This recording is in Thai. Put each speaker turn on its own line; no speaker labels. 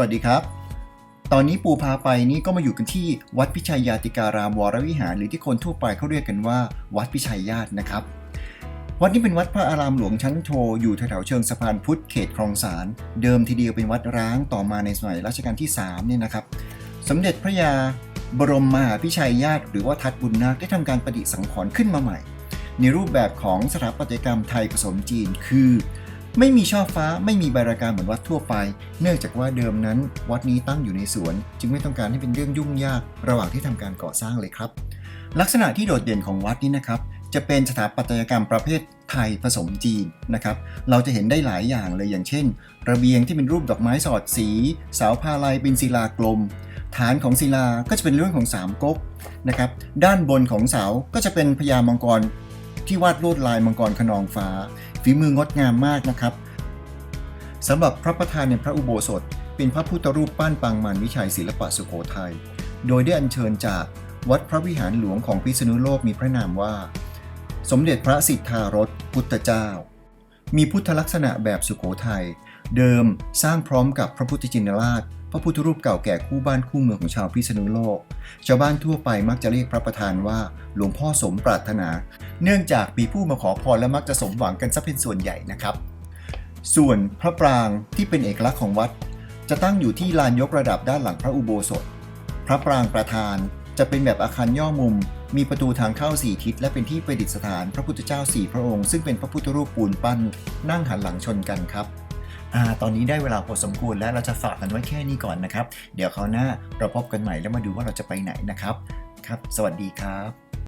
วัสดีครับ ตอนนี้ปูพาไปนี่ก็มาอยู่กันที่วัดพิชัยยาติการามวรวิหาร หรือที่คนทั่วไปเขาเรียกกันว่า วัดพิชัยญาตินะครับ วัดนี้เป็นวัดพระอารามหลวงชั้นโทอยู่แถวๆเชิงสะพานพุทธเขตคลองสารเดิมทีเดียวเป็นวัดร้างต่อมาในสมัยรัชกาลที่3เนี่ยนะครับ สมเด็จพระยาบรมมหาพิชัยญาติ หรือว่าทัดบุญนาคได้ทำการประดิษฐ์สังขรณ์ขึ้นมาใหม่ ในรูปแบบของสถาปัตยกรรมไทยผสมจีน คือ ไม่มีช่อฟ้าไม่มีใบราการเหมือนวัดทั่วไป เนื่องจากว่าเดิมนั้น วัดนี้ตั้งอยู่ในสวน จึงไม่ต้องการให้เป็นเรื่องยุ่งยาก ระหว่างที่ทำการก่อสร้างเลยครับ ลักษณะที่โดดเด่นของวัดนี้นะครับจะเป็นสถาปัตยกรรมประเภทไทยผสมจีนนะครับ เราจะเห็นได้หลายอย่างเลยอย่างเช่น ระเบียงที่เป็นรูปดอกไม้สอดสี เสาพาลัยเป็นศิลากลม ฐานของศิลาก็จะเป็นเรื่องของสามก๊กนะครับ ด้านบนของเสาก็จะเป็นพญามังกรที่วาดลวดลายมังกรขนองฟ้า ฝีมืองดงามมากนะครับสำหรับพระประธานในพระอุโบสถ เป็นพระพุทธรูปปั้นปางมารวิชัยศิลปะสุโขทัย โดยได้อัญเชิญจากวัดพระวิหารหลวงของพิษณุโลกมีพระนามว่า สมเด็จพระสิทธารถพุทธเจ้า มีพุทธลักษณะแบบสุโขทัย เดิมสร้างพร้อมกับพระพุทธจินราช พระพุทธรูปเก่าแก่คู่บ้านคู่เมืองของชาวพิษณุโลก ชาวบ้านทั่วไปมักจะเรียกพระประธานว่าหลวงพ่อสมปรารถนา เนื่องจากมีผู้มาขอพรและมักจะสมหวังกันซะเป็นส่วนใหญ่นะครับ ส่วนพระปรางที่เป็นเอกลักษณ์ของวัด จะตั้งอยู่ที่ลานยกระดับด้านหลังพระอุโบสถ พระปรางประธานจะเป็นแบบอาคารย่อมุม มีประตูทางเข้าสี่ทิศ และเป็นที่ประดิษฐานพระพุทธเจ้าสี่พระองค์ ซึ่งเป็นพระพุทธรูปปูนปั้น นั่งหันหลังชนกันครับ อ่าตอนนี้ได้เวลาพอสมควรแล้วเราจะฝากกันไว้แค่นี้ก่อนนะครับ เดี๋ยวคราวหน้าเราพบกันใหม่แล้วมาดูว่าเราจะไปไหนนะครับ ครับ สวัสดีครับ